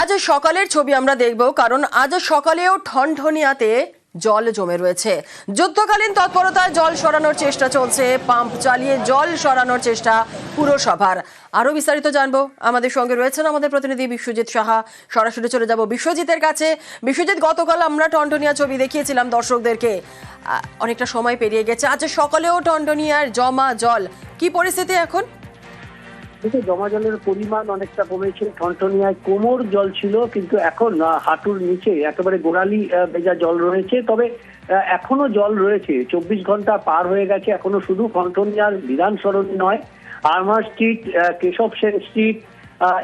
আজ সকালের ছবি আমরা দেখব, কারণ আজ সকালেও ঠনঠনিয়াতে জল জমে রয়েছে। যুদ্ধকালীন তৎপরতায় জল সরানোর চেষ্টা চলছে, পাম্প চালিয়ে জল সরানোর চেষ্টা পুরসভার। আরও বিস্তারিত জানব, আমাদের সঙ্গে রয়েছেন আমাদের প্রতিনিধি বিশ্বজিৎ সাহা। সরাসরি চলে যাব বিশ্বজিতের কাছে। বিশ্বজিৎ, গতকাল আমরা টনটনিয়া ছবি দেখিয়েছিলাম দর্শকদেরকে। অনেকটা সময় পেরিয়ে গেছে। আজ সকালেও টনটনিয়ার জমা জল। কি পরিস্থিতি এখন? কিন্তু জমা জলের পরিমাণ অনেকটা কমেছে। ঠনঠনিয়ায় কোমর জল ছিল, কিন্তু এখন হাঁটুর নিচে একেবারে গোড়ালি ভেজা জল রয়েছে। তবে এখনও জল রয়েছে। চব্বিশ ঘণ্টা পার হয়ে গেছে। এখনও শুধু ঠনঠনিয়ার বিধান সরণি নয় আর্মার স্ট্রিট কেশব সেন স্ট্রিট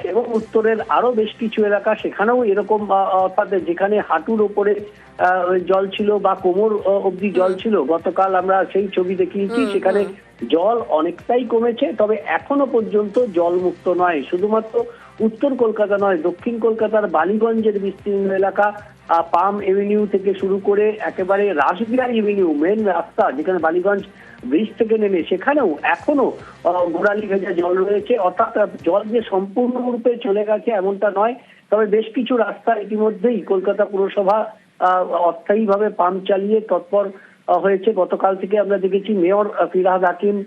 এবং উত্তরের আরও বেশ কিছু এলাকা সেখানেও এরকম অর্থাৎ যেখানে হাঁটুর ওপরে জল ছিল বা কোমর অব্দি অবধি জল ছিল গতকাল আমরা সেই ছবি দেখিয়েছি সেখানে জল অনেকটাই কমেছে তবে এখনও পর্যন্ত জল মুক্ত নয়। শুধুমাত্র উত্তর কলকাতা নয় দক্ষিণ কলকাতার বালিগঞ্জের বিস্তীর্ণ এলাকা পাম এভিনিউ থেকে শুরু করে একেবারে রাসবিহার এভিনিউ মেন রাস্তা যেখানে বালিগঞ্জ ব্রিজ থেকে নেমে সেখানেও এখনও গোড়ালি ভেজা জল রয়েছে। অর্থাৎ জল যে সম্পূর্ণরূপে চলে গেছে এমনটা নয় তবে বেশ কিছু রাস্তা ইতিমধ্যেই কলকাতা পুরসভা অস্থায়ীভাবে পাম্প চালিয়ে তৎপর হয়েছে। গতকাল থেকে আমরা দেখেছি মেয়র আহ, ফিরহাদ হাকিম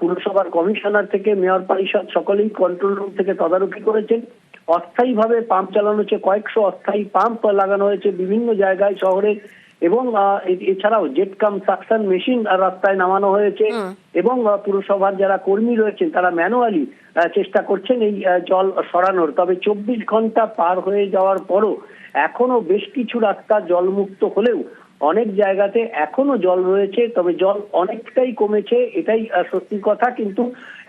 পুরসভার কমিশনার থেকে মেয়র পরিষদ সকলেই কন্ট্রোল রুম থেকে তদারকি করেছেন। অস্থায়ীভাবে পাম্প চালানো হচ্ছে কয়েকশো অস্থায়ী পাম্প লাগানো হয়েছে বিভিন্ন জায়গায় শহরে এবং এছাড়াও জেট কাম সাকশন মেশিন রাস্তায় নামানো হয়েছে এবং পুরসভার যারা কর্মী রয়েছেন তারা ম্যানুয়ালি চেষ্টা করছেন এই জল সরানোর। তবে চব্বিশ ঘণ্টা পার হয়ে যাওয়ার পরও এখনও বেশ কিছু রাস্তা জলমুক্ত হলেও অনেক জায়গাতে এখনও জল রয়েছে তবে জল অনেকটাই কমেছে এটাই সত্যি কথা। কিন্তু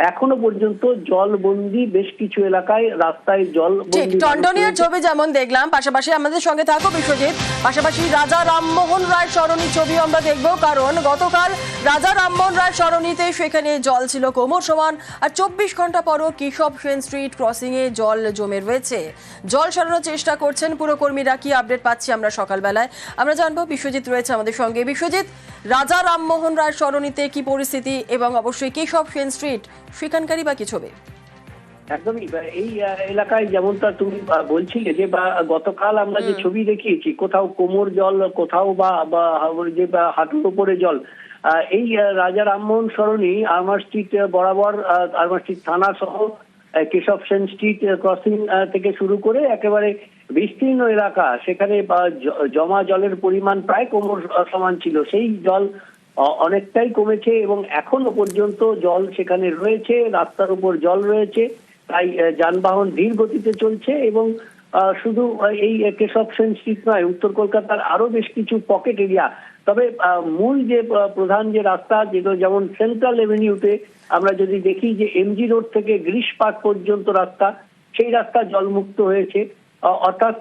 এখনও পর্যন্ত জলবন্দি বেশ কিছু এলাকায় রাস্তায় জল টন্ডনিয়ার ছবি যেমন দেখলাম পাশাপাশি আমাদের সঙ্গে থাকো বিশ্বজিৎ পাশাপাশি রাজা রামমোহন রায় সরণি ছবি আমরা দেখব কারণ গতকাল রাজা রামমোহন রায় সরণিতে সেখানে জল ছিল কোমর সমান আর চব্বিশ ঘণ্টা পরও কেশব সেন স্ট্রিট ক্রসিং এ জল জমে রয়েছে। জল সরানোর চেষ্টা করছেন পুরকর্মীরা কি আপডেট পাচ্ছি আমরা সকালবেলায়? আমরা জানব বিশ্বজিৎ রয়েছে আমাদের সঙ্গে বিশ্বজিৎ। রাজা রামমোহন রায় সরণিতে কি পরিস্থিতি এবং অবশ্যই কেশব সেন স্ট্রিট? সেখানকারই বা কি ছবি? একদমই। এই এলাকায় যেমনটা তুমি বলছিলে যে বা গতকাল আমরা যে ছবি দেখিয়েছি কোথাও কোমর জল কোথাও বা যে বা হাঁটুর উপরে জল আহ, এই রাজা রামমোহন সরণি আরমার স্ট্রিট বরাবর আরমার স্ট্রিট থানা সহ কেশব সেন স্ট্রিট ক্রসিং থেকে শুরু করে একেবারে বিস্তীর্ণ এলাকা, সেখানে জমা জলের পরিমাণ প্রায় কোমর সমান ছিল। সেই জল অনেকটাই কমেছে এবং এখনও পর্যন্ত জল সেখানে রয়েছে, রাস্তার উপর জল রয়েছে। তাই যানবাহন ধীর গতিতে চলছে এবং শুধু এই কেশব সেন স্ট্রিট নয় উত্তর কলকাতার আরও বেশ কিছু পকেট এরিয়া তবে মূল যে প্রধান যে রাস্তা যেগুলো যেমন সেন্ট্রাল এভিনিউতে আমরা যদি দেখি যে এমজি রোড থেকে গ্রিস পার্ক পর্যন্ত রাস্তা সেই রাস্তা জলমুক্ত হয়েছে। অর্থাৎ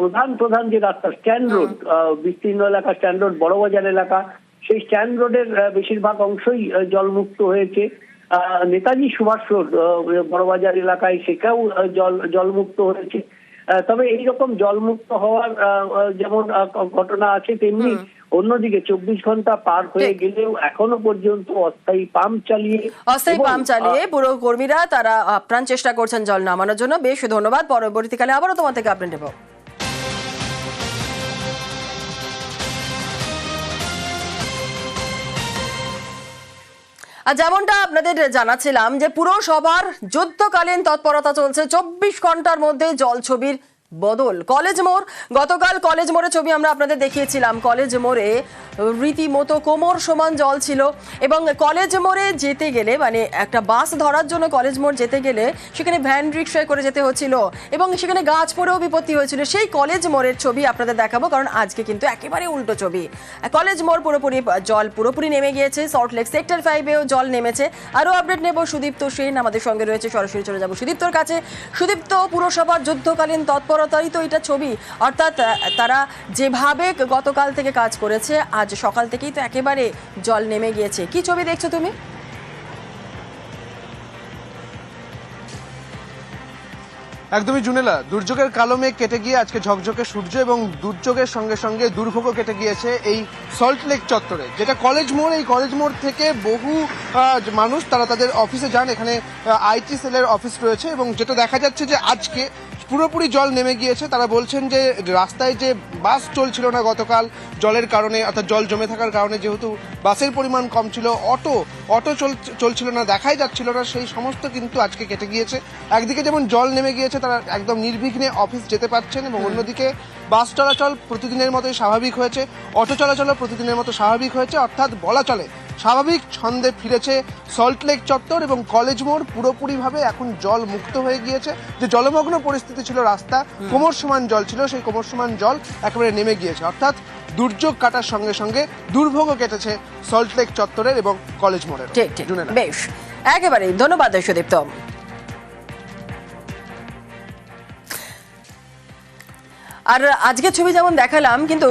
প্রধান প্রধান যে রাস্তা স্ট্যান্ড রোড বিস্তীর্ণ এলাকা স্ট্যান্ড রোড বড়বাজার এলাকা সেই স্ট্যান্ড রোডের বেশিরভাগ অংশই জলমুক্ত হয়েছে। নেতাজি সুভাষ রোড বড়বাজার এলাকায় সেটাও জল জলমুক্ত হয়েছে। তবে এইরকম জলমুক্ত হওয়ার যেমন ঘটনা আছে তেমনি অন্যদিকে চব্বিশ ঘণ্টা পার হয়ে গেলেও এখনও পর্যন্ত অস্থায়ী পাম্প চালিয়ে অস্থায়ী পাম্প চালিয়ে পুরো কর্মীরা তারা আপ্রাণ চেষ্টা করছেন জল নামানোর জন্য। বেশ ধন্যবাদ। পরবর্তীকালে আবারও তোমার থেকে আপডেট নেব আর যেমনটা আপনাদের জানাচ্ছিলাম যে পুরসভার যুদ্ধকালীন তৎপরতা চলছে চব্বিশ ঘণ্টার মধ্যে জল ছবির বদল। কলেজ মোড়, গতকাল কলেজ মোড়ে ছবি আমরা আপনাদের দেখিয়েছিলাম। কলেজ মোড়ে রীতিমতো কোমর সমান জল ছিল এবং কলেজ মোড়ে যেতে গেলে মানে একটা বাস ধরার জন্য কলেজ মোড় যেতে গেলে সেখানে ভ্যান রিক্সায় করে যেতে হচ্ছিল এবং সেখানে গাছ পড়েও বিপত্তি হয়েছিল। সেই কলেজ মোড়ের ছবি আপনাদের দেখাবো, কারণ আজকে কিন্তু একেবারে উল্টো ছবি। কলেজ মোড় পুরোপুরি জল পুরোপুরি নেমে গিয়েছে সল্টলেক সেক্টর ফাইভেও জল নেমেছে। আরও আপডেট নেব সুদীপ্ত সেন আমাদের সঙ্গে রয়েছে, সরাসরি চলে যাব সুদীপ্তর কাছে। সুদীপ্ত পুরসভার যুদ্ধকালীন তৎপরতারই তো এটা ছবি। অর্থাৎ তারা যেভাবে গতকাল থেকে কাজ করেছে, আজ সকাল থেকেই তো একেবারে জল নেমে গিয়েছে। কি ছবি দেখছ তুমি? একদমই জুনেলা, দুর্যোগের কালো মেঘ কেটে গিয়ে আজকে ঝকঝকে সূর্য এবং দুর্যোগের সঙ্গে সঙ্গে দুর্ভোগও কেটে গিয়েছে এই সল্ট লেক চত্বরে, যেটা কলেজ মোড়, এই কলেজ মোড় থেকে বহু মানুষ তারা তাদের অফিসে যান। এখানে আইটি সেলের অফিস রয়েছে এবং যেটা দেখা যাচ্ছে যে আজকে পুরোপুরি জল নেমে গিয়েছে। তারা বলছেন যে রাস্তায় যে বাস চলছিল না গতকাল জলের কারণে অর্থাৎ জল জমে থাকার কারণে যেহেতু বাসের পরিমাণ কম ছিল অটো অটো চল- চলছিল না দেখাই যাচ্ছিল না সেই সমস্ত কিন্তু আজকে কেটে গিয়েছে। একদিকে যেমন জল নেমে গিয়েছে তারা একদম নির্বিঘ্নে অফিস যেতে পারছেন এবং অন্যদিকে বাস চলাচল প্রতিদিনের মতোই স্বাভাবিক হয়েছে অটো চলাচলও প্রতিদিনের মতো স্বাভাবিক হয়েছে অর্থাৎ বলা চলে স্বাভাবিক ছন্দে ফিরেছে সল্টলেক চত্বর এবং কলেজ মোড়। পুরোপুরিভাবে এখন জল মুক্ত হয়ে গিয়েছে। যে জলমগ্ন পরিস্থিতি ছিল রাস্তা কোমর সমান জল ছিল সেই কোমর সমান জল একেবারে নেমে গিয়েছে। অর্থাৎ দুর্যোগ কাটার সঙ্গে সঙ্গে দুর্ভোগও কেটেছে সল্টলেক চত্বরের এবং কলেজ মোড়ের বেশ। একেবারে ধন্যবাদ সুদীপ্ত আর আজকে ছবি যেমন দেখালাম কিন্তু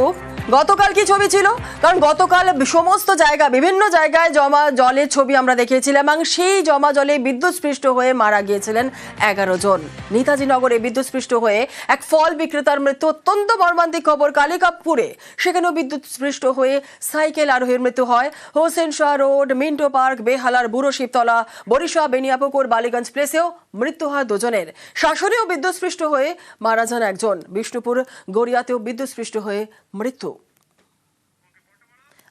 গতকাল কি ছবি ছিল? কারণ গতকাল সমস্ত জায়গা, বিভিন্ন জায়গায় জমা জলের ছবি আমরা দেখিয়েছিলাম এবং সেই জমা জলে বিদ্যুৎস্পৃষ্ট হয়ে মারা গিয়েছিলেন এগারো জন। নেতাজি নগরে বিদ্যুৎস্পৃষ্ট হয়ে এক ফল বিক্রেতার মৃত্যু অত্যন্ত মর্মান্তিক খবর কালিকাপুরে। সেখানেও বিদ্যুৎস্পৃষ্ট হয়ে সাইকেল আরোহীর মৃত্যু হয়। Hossain Shah road, Minto park, বেহালার বুড়ো শিবতলা, বরিশা, বেনিয়াপুকুর, বালিগঞ্জ প্লেসেও মৃত্যু হয় দুজনের। শাশুড়িও বিদ্যুৎস্পৃষ্ট হয়ে মারা যান একজন। বিষ্ণুপুর, গড়িয়াতেও বিদ্যুৎস্পৃষ্ট হয়ে মৃত্যু।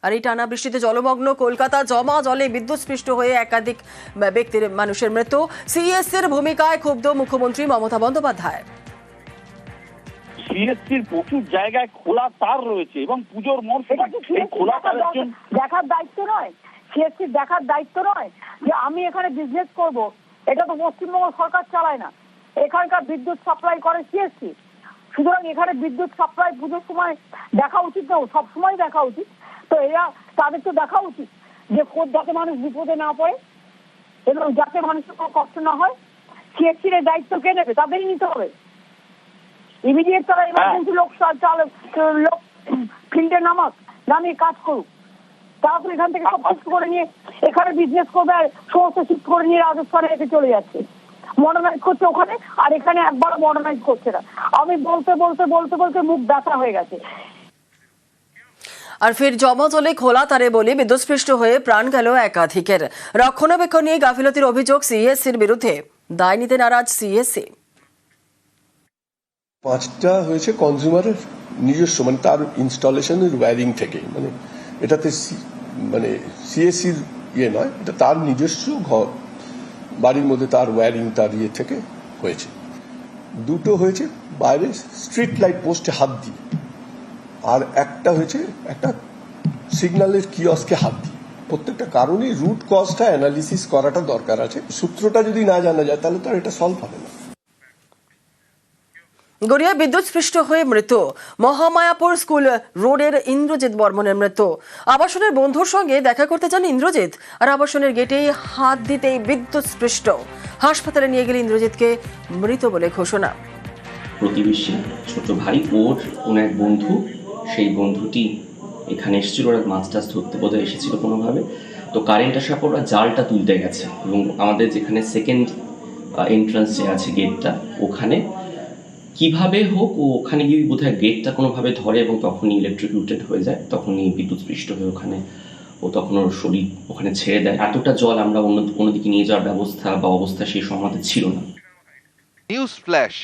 আর এই টানা বৃষ্টিতে জলমগ্ন কলকাতা জমা জলে বিদ্যুৎস্পৃষ্ট হয়ে একাধিক ব্যক্তির মানুষের মৃত্যু। সিএসসির ভূমিকায় ক্ষুব্ধ মুখ্যমন্ত্রী মমতা বন্দ্যোপাধ্যায়। সিএসসির প্রচুর জায়গায় খোলা তার রয়েছে এবং পুজোর মরশুম এই খোলা দেখার তারের জন্য দেখার দায়িত্ব নয়। সিএসসি দেখার দায়িত্ব নয় যে আমি এখানে বিজনেস করব। এটা তো পশ্চিমবঙ্গ সরকার চালায় না। এখানকার বিদ্যুৎ সাপ্লাই করে সিএসসি। সুতরাং এখানে বিদ্যুৎ সাপ্লাই পুজোর সময় দেখা উচিত না সব সময় দেখা উচিত। তো এরা তাদের তো দেখা উচিত যে কোন যাতে মানুষ বিপদে না পড়ে এবং যাতে মানুষের কোনো কষ্ট না হয় সিএসসির দায়িত্ব কে নেবে? তাদেরই নিতে হবে। ইমিডিয়েট তারা এমার্জেন্সি লোক সা- চালক লোক ফিল্ডে নামাক নামিয়ে কাজ করুক। তারা তো এখান থেকে সব শিফট করে নিয়ে এখানে বিজনেস করবে আর সমস্ত শিফট করে নিয়ে রাজস্থানে রেখে চলে যাচ্ছে। মডার্নাইজ করছে ওখানে আর এখানে একবারও মডার্নাইজ করছে না। আমি বলতে বলতে বলতে বলতে মুখ ব্যথা হয়ে গেছে। আর ফের জমা জলে খোলা তারে বলে বিদ্যুৎস্পৃষ্ট হয়ে প্রাণ গেল একাধিকের। রক্ষণাবেক্ষণ নিয়ে গাফিলতির অভিযোগ সিএসসির বিরুদ্ধে। দায় নিতে নারাজ সিএসসি। পাঁচটা হয়েছে কনজিউমারের নিজস্ব মানে তার ইনস্টলেশনের ওয়্যারিং থেকে। মানে এটাতে সি- মানে সিএসসির ইয়ে নয় এটা তার নিজস্ব ঘর। বাড়ির মধ্যে তার ওয়্যারিং তার ইয়ে থেকে হয়েছে। দুটো হয়েছে বাইরে স্ট্রিট লাইট পোস্টে হাত দিয়ে। আর একটা হয়েছে একটা সিগন্যালের কিয়সকে হাত দিয়ে। প্রত্যেকটা কারণেই রুট কজটা অ্যানালিসিস করাটা দরকার আছে। সূত্রটা যদি না জানা যায়, তাহলে তো আর এটা সলভ হবে না। গড়িয়া বিদ্যুৎস্পৃষ্ট হয়ে মৃত্যু। মহামায়াপুর স্কুল রোডের ইন্দ্রজিৎ বর্মনের মৃত্যু। আবাসনের বন্ধুর সঙ্গে দেখা করতে যান ইন্দ্রজিৎ। আর আবাসনের গেটেই হাত দিতেই বিদ্যুৎস্পৃষ্ট হাসপাতালে নিয়ে গেলে ইন্দ্রজিৎকে মৃত বলে ঘোষণা। প্রতিবেশী ছোট ভাই ওর কোন এক বন্ধু, সেই বন্ধুটি এখানে এসেছিল, ওরা মাছ টাছ ধরতে বোধহয় এসেছিল কোনোভাবে। তো কারেন্ট আসার পর ওরা জালটা তুলতে গেছে এবং আমাদের যেখানে সেকেন্ড এন্ট্রান্স যে আছে গেটটা ওখানে কীভাবে হোক, ও ওখানে গিয়ে বোধহয় গেটটা কোনোভাবে ধরে এবং তখনই ইলেকট্রিকিউটেড হয়ে যায়, তখনই বিদ্যুৎস্পৃষ্ট হয়ে ওখানে, ও তখন ওর শরীর ওখানে ছেড়ে দেয়। এতটা জল আমরা অন্য অন্যদিকে নিয়ে যাওয়ার ব্যবস্থা বা অবস্থা সেই সময় ছিল না। News flash